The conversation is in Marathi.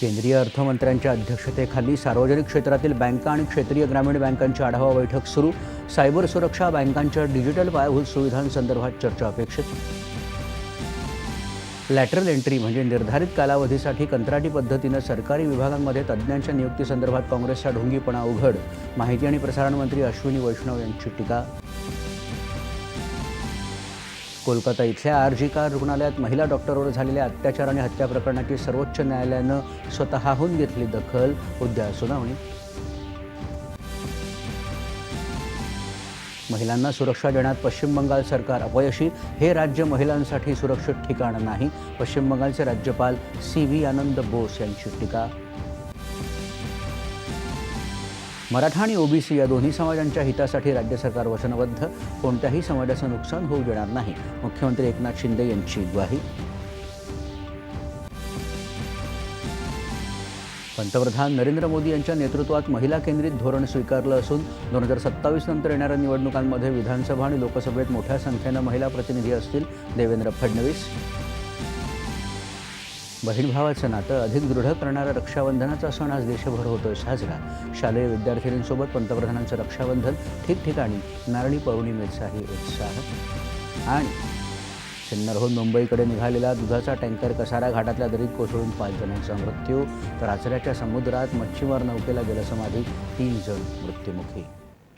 केंद्रीय अर्थमंत्र्यांच्या अध्यक्षतेखाली सार्वजनिक क्षेत्रातील बँका आणि क्षेत्रीय ग्रामीण बँकांची आढावा बैठक सुरू. सायबर सुरक्षा बँकांच्या डिजिटल पायाभूत सुविधांसंदर्भात चर्चा अपेक्षित. लॅटरल एंट्री म्हणजे निर्धारित कालावधीसाठी कंत्राटी पद्धतीनं सरकारी विभागांमध्ये तज्ज्ञांच्या नियुक्तीसंदर्भात काँग्रेसचा ढोंगीपणा उघड. माहिती आणि प्रसारण मंत्री अश्विनी वैष्णव यांची टीका. कोलकाता इथल्या आर जी कार रुग्णालयात महिला डॉक्टरवर झालेल्या अत्याचार आणि हत्या प्रकरणाची सर्वोच्च न्यायालयानं स्वतःहून घेतली दखल. उद्या सुनावणी. महिलांना सुरक्षा देण्यात पश्चिम बंगाल सरकार अपयशी. हे राज्य महिलांसाठी सुरक्षित ठिकाण नाही. पश्चिम बंगालचे राज्यपाल सी व्ही आनंद बोस यांची टीका. मराठा आणि ओबीसी या दोन्ही समाजांच्या हितासाठी राज्य सरकार वचनबद्ध. कोणत्याही समाजाचं नुकसान होऊ देणार नाही. मुख्यमंत्री एकनाथ शिंदे यांची ग्वाही. पंतप्रधान नरेंद्र मोदी यांच्या नेतृत्वात महिला केंद्रित धोरण स्वीकारलं असून दोन हजार सत्तावीस नंतर येणाऱ्या निवडणुकांमध्ये विधानसभा आणि लोकसभेत मोठ्या संख्येनं महिला प्रतिनिधी असतील देवेंद्र फडणवीस. बहीण भावाचं नातं अधिक दृढ करणारा रक्षाबंधनाचा सण आज देशभर होतोय साजरा. शालेय विद्यार्थिनींसोबत पंतप्रधानांचं रक्षाबंधन ठिकठिकाणी नारळी पौर्णिमेचाही उत्साह. आणि सिन्नरहून मुंबईकडे निघालेला दुधाचा टँकर कसारा घाटातल्या दरीत कोसळून पाच जणांचा मृत्यू तर आचऱ्याच्या समुद्रात मच्छीमार नौकेला गेलं समाधी तीन जण मृत्युमुखी.